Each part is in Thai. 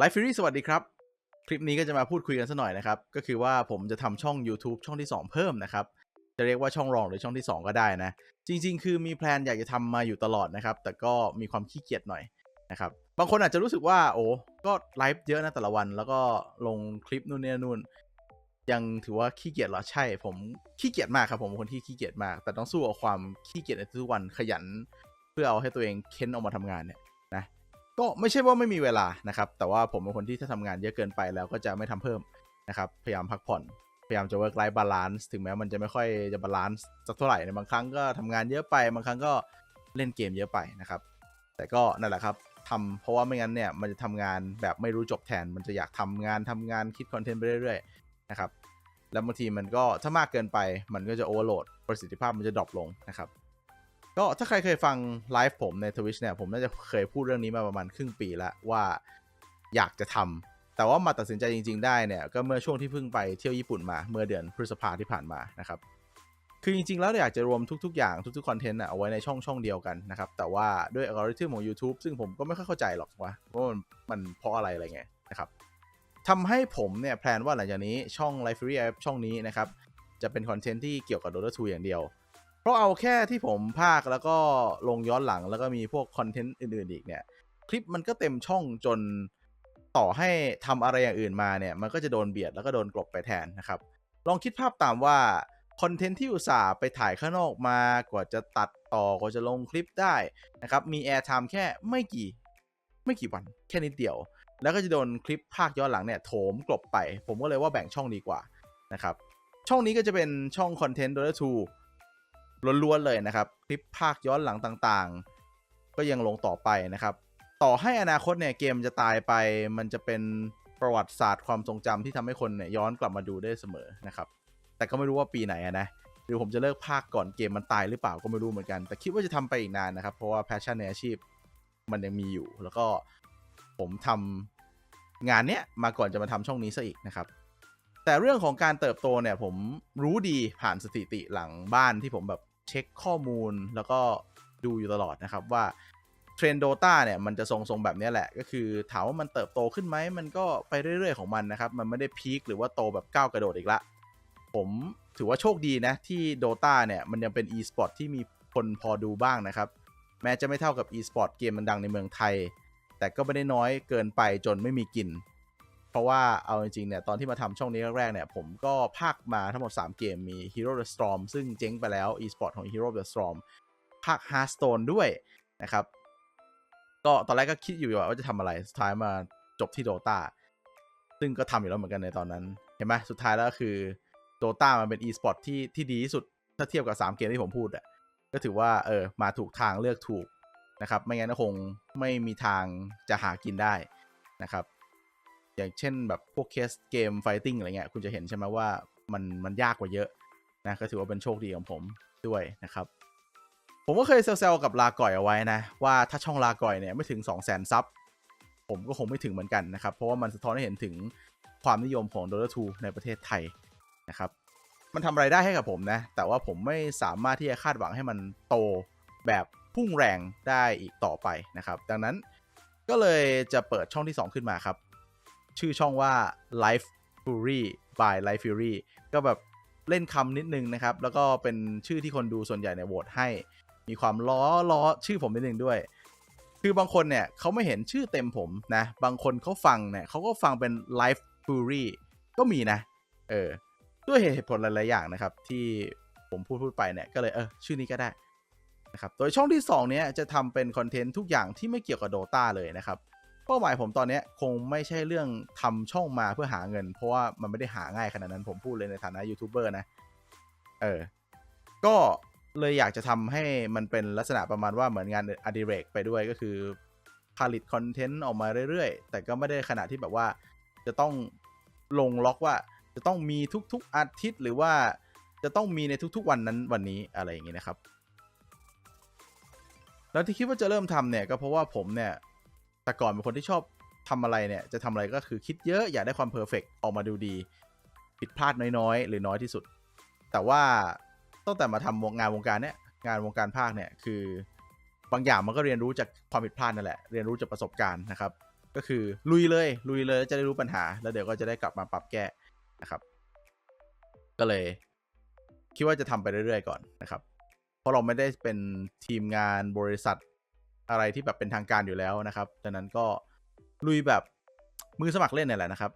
ไลฟ์ฟิรีสวัสดีครับ คลิปนี้ก็จะมาพูดคุยกันสักหน่อยนะครับ ก็คือว่าผมจะทำช่อง YouTube ช่องที่ 2 เพิ่มนะครับ จะเรียกว่าช่องรองหรือช่องที่ 2 ก็ได้นะ จริง ๆ คือมีแพลนอยากจะทำมาอยู่ตลอดนะครับ แต่ก็มีความขี้เกียจหน่อยนะครับ บางคนอาจจะรู้สึกว่าโอ้ก็ไลฟ์เยอะนะแต่ละวัน แล้วก็ลงคลิปนู่นนี่นู่น ยังถือว่าขี้เกียจเหรอใช่ ผมขี้เกียจมากครับผมคนที่ขี้เกียจมาก แต่ต้องสู้กับความขี้เกียจในทุกวันขยัน เพื่อเอาให้ตัวเองเค้นออกมาทำงานเนี่ย ก็ไม่ใช่ว่าไม่มีเวลานะครับ แต่ว่าผมเป็นคนที่ถ้าทำงานเยอะเกินไปแล้วก็จะไม่ทำเพิ่มนะครับ พยายามพักผ่อน พยายามจะ work life balance ถึงแม้มันจะไม่ค่อยจะ balance สักเท่าไหร่ในบางครั้งก็ทำงานเยอะไป บางครั้งก็เล่นเกมเยอะไปนะครับ แต่ก็นั่นแหละครับทำเพราะว่าไม่งั้นเนี่ยมันจะทำงานแบบไม่รู้จบแทน มันจะอยากทำงานทำงานคิดคอนเทนต์ไปเรื่อยๆนะครับ แล้วบางทีมันก็ถ้ามากเกินไป มันก็จะโอเวอร์โหลดประสิทธิภาพมันจะดรอปลงนะครับ ก็ถ้าใครเคยฟังไลฟ์ผมใน Twitch เนี่ย ผมน่าจะเคยพูดเรื่องนี้มาประมาณครึ่งปีแล้วว่าอยากจะทำแต่ว่ามาตัดสินใจจริง ๆ ได้เนี่ย ก็เมื่อช่วงที่เพิ่งไปเที่ยวญี่ปุ่นมาเมื่อเดือนพฤษภาที่ผ่านมานะครับ คือจริง ๆ แล้วอยากจะรวมทุก ๆ อย่างทุกๆคอนเทนต์เอาไว้ในช่องช่องเดียวกันนะครับ แต่ว่าด้วยอัลกอริทึมของ YouTube ซึ่งผมก็ไม่ค่อยเข้าใจหรอกว่าว่ามันมันเพราะอะไรอะไรไงนะครับทำให้ผมเนี่ยแพลนว่าหลังจากนี้ช่อง l i f e r y App ช่องนี้นะครับจะเป็นคอนเทนต์ที่เกี่ยวกับ Dota 2อย่างเดียว เพราะเอาแค่ที่ผมภาคแล้วก็ลงย้อนหลังแล้วก็มีพวกคอนเทนต์อื่นๆอีกเนี่ย คลิปมันก็เต็มช่องจนต่อให้ทำอะไรอย่างอื่นมาเนี่ย มันก็จะโดนเบียดแล้วก็โดนกลบไปแทนนะครับ ลองคิดภาพตามว่าคอนเทนต์ที่อุตส่าห์ไปถ่ายข้างนอกมากว่าจะตัดต่อกว่าจะลงคลิปได้นะครับ มีแอร์ไทม์แค่ไม่กี่ ไม่กี่วันแค่นิดเดียว แล้วก็จะโดนคลิปภาคย้อนหลังเนี่ยโถมกลบไป ผมก็เลยว่าแบ่งช่องดีกว่านะครับ ช่องนี้ก็จะเป็นช่องคอนเทนต์ Dota 2 ล้วนๆเลยนะครับ คลิปภาคย้อนหลังต่างๆ ก็ยังลงต่อไปนะครับ ต่อให้อนาคตเนี่ยเกมจะตายไป มันจะเป็นประวัติศาสตร์ความทรงจำที่ทำให้คนเนี่ยย้อนกลับมาดูได้เสมอนะครับ แต่ก็ไม่รู้ว่าปีไหนอะนะหรือผมจะเลิกภาคก่อนเกมมันตายหรือเปล่าก็ไม่รู้เหมือนกัน แต่คิดว่าจะทำไปอีกนานนะครับ เพราะว่าแพชชั่นในอาชีพมันยังมีอยู่ แล้วก็ผมทำงานเนี้ยมาก่อนจะมาทำช่องนี้ซะอีกนะครับ แต่เรื่องของการเติบโตเนี่ยผมรู้ดีผ่านสถิติหลังบ้านที่ผมแบบ เช็คข้อมูลแล้วก็ดูอยู่ตลอดนะครับว่าเทรนด์โดตาเนี่ยมันจะทรงๆแบบนี้แหละ ก็คือถามว่ามันเติบโตขึ้นไหมมันก็ไปเรื่อยๆของมันนะครับ มันไม่ได้พีคหรือว่าโตแบบก้าวกระโดดอีกละ ผมถือว่าโชคดีนะที่ Dota เนี่ยมันยังเป็น e-sport ที่มีคนพอดูบ้างนะครับ แม้จะไม่เท่ากับ e-sport เกมมันดังในเมืองไทย แต่ก็ไม่ได้น้อยเกินไปจนไม่มีกิน เพราะว่าเอาจริงๆเนี่ยตอนที่มาทำช่องนี้แรกๆเนี่ยผมก็ภาคมาทั้งหมด 3 เกมมี Hero the Storm ซึ่งเจ๊งไปแล้ว e-sport ของ Hero the Storm ภาค Hearthstone ด้วยนะครับ ก็ตอนแรกก็คิดอยู่ว่าจะทำอะไร สุดท้ายมาจบที่ Dota ซึ่งก็ทำอยู่แล้วเหมือนกันในตอนนั้น เห็นไหมสุดท้ายแล้วคือ Dota มันเป็น e-sport ที่ที่ดีที่สุดถ้าเทียบกับ 3 เกมที่ผมพูดอะก็ถือว่าเออมาถูกทางเลือกถูกนะครับ ไม่งั้นก็คงไม่มีทางจะหากินได้นะครับ อย่างเช่นแบบพวกเคสเกมไฟติ้งอะไรเงี้ยคุณจะเห็นใช่ไหมว่ามันมันยากกว่าเยอะนะก็ถือว่าเป็นโชคดีของผมด้วยนะครับ ผมก็เคยเซลล์กับลาก่อยเอาไว้นะ ว่าถ้าช่องลาก่อยเนี่ยไม่ถึง 2 0 0 0 0 0ซับผมก็คงไม่ถึงเหมือนกันนะครับ เพราะว่ามันสะท้อนให้เห็นถึงความนิยมของ Dota 2ในประเทศไทยนะครับมันทำไรายได้ให้กับผมนะ แต่ว่าผมไม่สามารถที่จะคาดหวังให้มันโตแบบพุ่งแรงได้อีกต่อไปนะครับ ดังนั้นก็เลยจะเปิดช่องที่ 2 ขึ้นมาครับ ชื่อช่องว่า Life Fury by Life Fury ก็แบบเล่นคำนิดนึงนะครับ แล้วก็เป็นชื่อที่คนดูส่วนใหญ่เนี่ยโหวตให้ มีความล้อล้อชื่อผมนิดนึงด้วย คือบางคนเนี่ยเขาไม่เห็นชื่อเต็มผมนะ บางคนเขาฟังเนี่ยเขาก็ฟังเป็น Life Fury ก็มีนะ เออ ด้วยเหตุผลหลาย ๆ อย่างนะครับ ที่ผมพูดพูดไปเนี่ย ก็เลยเออชื่อนี้ก็ได้นะครับ โดยช่องที่ 2 เนี้ยจะทำเป็นคอนเทนต์ทุกอย่างที่ไม่เกี่ยวกับ Dota เลยนะครับ เป้าหมายผมตอนนี้คงไม่ใช่เรื่องทำช่องมาเพื่อหาเงิน เพราะว่ามันไม่ได้หาง่ายขนาดนั้นผมพูดเลยในฐานะยูทูบเบอร์นะ เออ ก็เลยอยากจะทำให้มันเป็นลักษณะประมาณว่าเหมือนงานอดิเรกไปด้วยก็คือผลิตคอนเทนต์ออกมาเรื่อยๆ แต่ก็ไม่ได้ขนาดที่แบบว่า จะต้องลงล็อกว่า จะต้องมีทุกๆอาทิตย์หรือว่าจะต้องมีในทุกๆวันนั้นวันนี้อะไรอย่างงี้นะครับ แล้วที่คิดว่าจะเริ่มทำเนี่ยก็เพราะว่าผมเนี่ย แต่ก่อนเป็นคนที่ชอบทำอะไรเนี่ย จะทำอะไรก็คือคิดเยอะอยากได้ความเพอร์เฟกออกมาดูดี ผิดพลาดน้อยๆ หรือน้อยที่สุด แต่ว่าตั้งแต่มาทำงานวงการเนี่ยงานวงการภาคเนี่ยคือบางอย่างมันก็เรียนรู้จากความผิดพลาดนั่นแหละ เรียนรู้จากประสบการณ์นะครับ ก็คือลุยเลยลุยเลยจะได้รู้ปัญหา แล้วเดี๋ยวก็จะได้กลับมาปรับแก้นะครับ ก็เลย คิดว่าจะทำไปเรื่อยๆก่อนนะครับ เพราะเราไม่ได้เป็นทีมงานบริษัท อะไรที่แบบเป็นทางการอยู่แล้วนะครับดังนั้นก็ลุยแบบมือสมัครเล่นนี่แหละนะครับ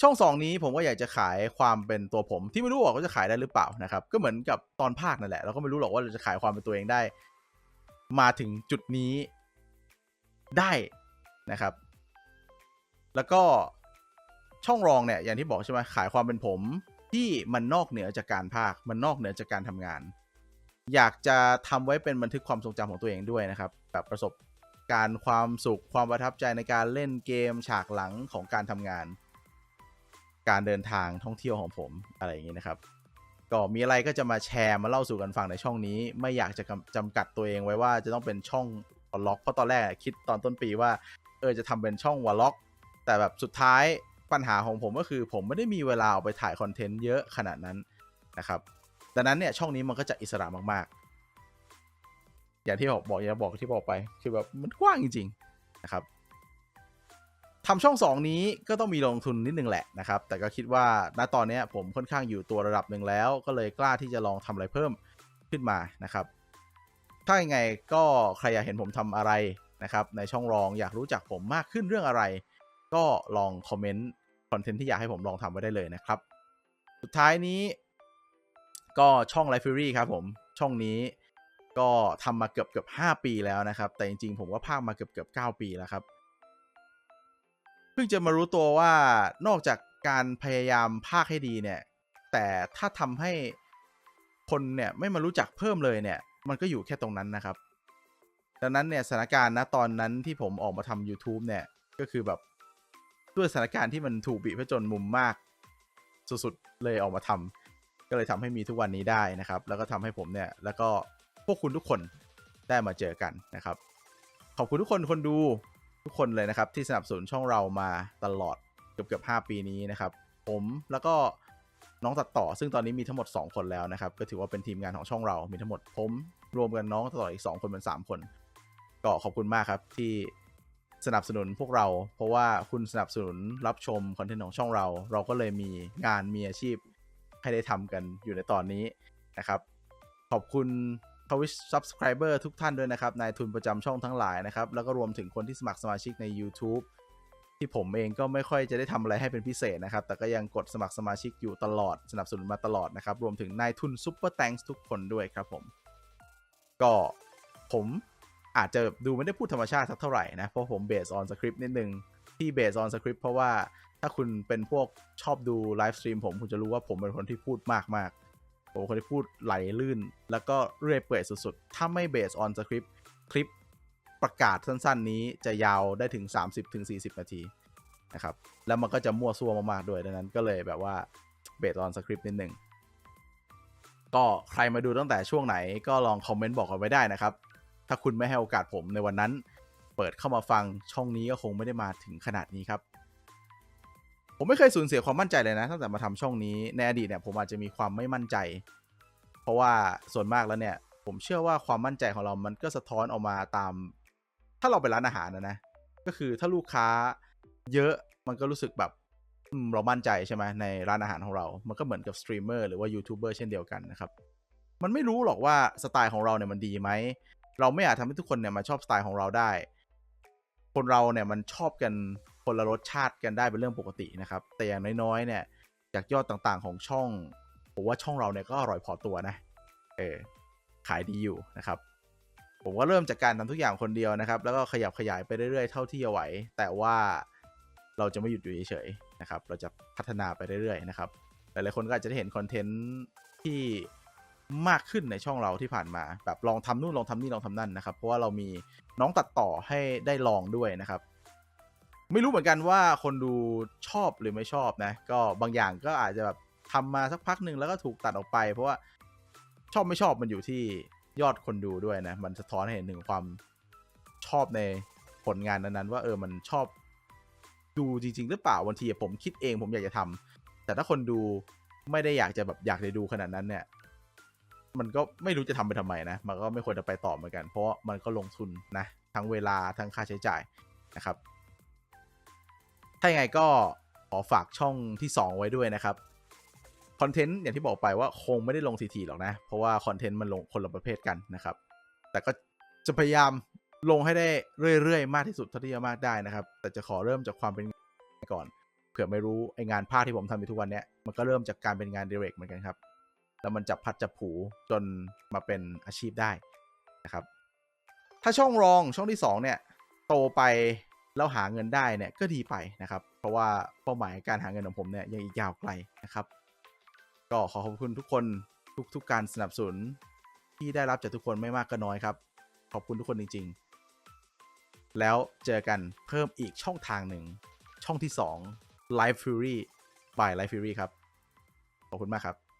ช่องสองนี้ผมก็อยากจะขายความเป็นตัวผมที่ไม่รู้หรอกว่าจะขายได้หรือเปล่านะครับ ก็เหมือนกับตอนภาคนั่นแหละเราก็ไม่รู้หรอกว่าเราจะขายความเป็นตัวเองได้ มาถึงจุดนี้ได้นะครับ แล้วก็ช่องรองเนี่ยอย่างที่บอกใช่ไหมขายความเป็นผมที่มันนอกเหนือจากการภาค มันนอกเหนือจากการทำงาน อยากจะทำไว้เป็นบันทึกความทรงจำของตัวเองด้วยนะครับแบบประสบการณ์ความสุขความประทับใจในการเล่นเกมฉากหลังของการทำงาน การเดินทางท่องเที่ยวของผมอะไรอย่างนี้นะครับ ก็มีอะไรก็จะมาแชร์มาเล่าสู่กันฟังในช่องนี้ ไม่อยากจะจำกัดตัวเองไว้ว่าจะต้องเป็นช่องวอลล็อกเพราะตอนแรกคิดตอนต้นปีว่าเออจะทำเป็นช่องวอลล็อก แต่แบบสุดท้ายปัญหาของผมก็คือ ผมไม่ได้มีเวลาเอาไปถ่ายคอนเทนต์เยอะขนาดนั้นนะครับ ดังนั้นเนี่ยช่องนี้มันก็จะอิสระมากๆ อย่างที่บอกบอกอย่างบอกที่บอกไปคือแบบมันกว้างจริง ๆ นะครับทำช่อง 2 นี้ก็ต้องมีลงทุนนิดนึงแหละนะครับ แต่ก็คิดว่าณตอนนี้ผมค่อนข้างอยู่ตัวระดับหนึ่งแล้ว ก็เลยกล้าที่จะลองทำอะไรเพิ่มขึ้นมานะครับ ถ้าอย่างไงก็ใครอยากเห็นผมทำอะไรนะครับ ในช่องรองอยากรู้จักผมมากขึ้นเรื่องอะไร ก็ลองคอมเมนต์คอนเทนต์ที่อยากให้ผมลองทำไว้ได้เลยนะครับ สุดท้ายนี้ ก็ช่อง Life Fury ครับผมช่องนี้ก็ทำมาเกือบเกือบ5ปีแล้วนะครับ แต่จริงๆ ผมก็พากมาเกือบเกือบ9ปีแล้วครับ เพิ่งจะมารู้ตัวว่านอกจากการพยายามพากให้ดีเนี่ย แต่ถ้าทำให้คนเนี่ยไม่มารู้จักเพิ่มเลยเนี่ย มันก็อยู่แค่ตรงนั้นนะครับ ดังนั้นเนี่ยสถานการณ์ณตอนนั้นที่ผมออกมาทำ YouTube เนี่ย ก็คือแบบด้วยสถานการณ์ที่มันถูกบีบให้จนมุมมาก สุดๆเลยออกมาทำ ก็เลยทำให้มีทุกวันนี้ได้นะครับ แล้วก็ทำให้ผมเนี่ย แล้วก็พวกคุณทุกคนได้มาเจอกันนะครับ ขอบคุณทุกคนคนดูทุกคนเลยนะครับ ที่สนับสนุนช่องเรามาตลอดเกือบเกือบ5ปีนี้นะครับ ผมแล้วก็น้องตัดต่อ ซึ่งตอนนี้มีทั้งหมด 2 คนแล้วนะครับ ก็ถือว่าเป็นทีมงานของช่องเรา มีทั้งหมดผมรวมกันน้องตัดต่ออีก 2 คนเป็น3คน ก็ขอบคุณมากครับที่สนับสนุนพวกเรา เพราะว่าคุณสนับสนุนรับชมคอนเทนต์ของช่องเรา เราก็เลยมีงานมีอาชีพ ให้ได้ทำกันอยู่ในตอนนี้นะครับ ขอบคุณทวิชซับสไครเบอร์ทุกท่านด้วยนะครับ นายทุนประจำช่องทั้งหลายนะครับ แล้วก็รวมถึงคนที่สมัครสมาชิกใน YouTube ที่ผมเองก็ไม่ค่อยจะได้ทำอะไรให้เป็นพิเศษนะครับ แต่ก็ยังกดสมัครสมาชิกอยู่ตลอด สนับสนุนมาตลอดนะครับ รวมถึงนายทุนซุปเปอร์แตงทุกคนด้วยครับผม ก็ผมอาจจะดูไม่ได้พูดธรรมชาติสักเท่าไหร่นะ เพราะผมเบสออนสคริปต์นิดนึง ที่เบสออนสคริปต์เพราะว่า ถ้าคุณเป็นพวกชอบดูไลฟ์สตรีมผมคุณจะรู้ว่าผมเป็นคนที่พูดมากมากผมคนที่พูดไหลลื่น แล้วก็เรื่อยเปื่อยสุดๆ ถ้าไม่เบสออนสคริปต์คลิปประกาศสั้นๆ นี้จะยาวได้ถึง 30-40 นาทีนะครับ แล้วมันก็จะมั่วซั่วมากๆ ด้วย ดังนั้นก็เลยแบบว่าเบสออนสคริปต์นิดนึงก็ใครมาดูตั้งแต่ช่วงไหนก็ลองคอมเมนต์บอกกันไว้ได้นะครับ ถ้าคุณไม่ให้โอกาสผมในวันนั้น เปิดเข้ามาฟังช่องนี้ก็คงไม่ได้มาถึงขนาดนี้ครับ ผมไม่เคยสูญเสียความมั่นใจเลยนะตั้งแต่มาทำช่องนี้ในอดีตเนี่ยผมอาจจะมีความไม่มั่นใจ เพราะว่าส่วนมากแล้วเนี่ย ผมเชื่อว่าความมั่นใจของเรามันก็สะท้อนออกมาตาม ถ้าเราไปร้านอาหารนะนะก็คือถ้าลูกค้าเยอะมันก็รู้สึกแบบเรามั่นใจใช่ไหมในร้านอาหารของเรา มันก็เหมือนกับสตรีมเมอร์หรือว่ายูทูบเบอร์เช่นเดียวกันนะครับ มันไม่รู้หรอกว่าสไตล์ของเราเนี่ยมันดีไหม เราไม่อาจทำให้ทุกคนเนี่ยมาชอบสไตล์ของเราได้ คนเราเนี่ยมันชอบกัน คนละรสชาติกันได้เป็นเรื่องปกตินะครับ แต่อย่างน้อยๆเนี่ยจากยอดต่างๆของช่องผมว่าช่องเราเนี่ยก็อร่อยพอตัวนะเออขายดีอยู่นะครับ ผมก็เริ่มจากการทำทุกอย่างคนเดียวนะครับ แล้วก็ขยับขยายไปเรื่อยๆเท่าที่จะไหว แต่ว่าเราจะไม่หยุดอยู่เฉยๆนะครับ เราจะพัฒนาไปเรื่อยๆนะครับหลายๆคนก็อาจจะได้เห็นคอนเทนต์ที่มากขึ้นในช่องเราที่ผ่านมา แบบลองทำนู่นลองทำนี่ลองทำนั่นนะครับ เพราะว่าเรามีน้องตัดต่อให้ได้ลองด้วยนะครับ ไม่รู้เหมือนกันว่าคนดูชอบหรือไม่ชอบนะ ก็บางอย่างก็อาจจะแบบทำมาสักพักหนึ่งแล้วก็ถูกตัดออกไป เพราะว่าชอบไม่ชอบมันอยู่ที่ยอดคนดูด้วยนะ มันสะท้อนให้เห็นถึงความชอบในผลงานนั้นๆว่าเออมันชอบดูจริง ๆ หรือเปล่าบางทีผมคิดเองผมอยากจะทำแต่ถ้าคนดูไม่ได้อยากจะแบบอยากจะดูขนาดนั้นเนี่ย มันก็ไม่รู้จะทำไปทำไมนะ มันก็ไม่ควรจะไปต่อเหมือนกัน เพราะมันก็ลงทุนนะ ทั้งเวลาทั้งค่าใช้จ่ายนะครับ ถ้ายังไงก็ขอฝากช่องที่ 2 ไว้ด้วยนะครับคอนเทนต์อย่างที่บอกไปว่าคงไม่ได้ลงทีๆหรอกนะ เพราะว่าคอนเทนต์มันลงคนละประเภทกันนะครับ แต่ก็จะพยายามลงให้ได้เรื่อยๆ มากที่สุดเท่าที่จะมากได้นะครับ แต่จะขอเริ่มจากความเป็นก่อน เผื่อไม่รู้ไองานภาคที่ผมทำอยู่ทุกวันเนี้ยมันก็เริ่มจากการเป็นงาน direct เหมือนกันครับ แล้วมันจับพัดจับผูจนมาเป็นอาชีพได้นะครับ ถ้าช่องรองช่องที่2เนี่ยโตไป แล้วหาเงินได้เนี่ยก็ดีไปนะครับ เพราะว่าเป้าหมายการหาเงินของผมเนี่ยยังอีกยาวไกลนะครับ ก็ขอขอบคุณทุกคนทุกทกการสนับสนุนที่ได้รับจากทุกคนไม่มากก็น้อยครับ ขอบคุณทุกคนจริง ๆ แล้วเจอกันเพิ่มอีกช่องทางหนึ่ง ช่องที่ 2 Live Fury by Live Fury ครับ ขอบคุณมากครับ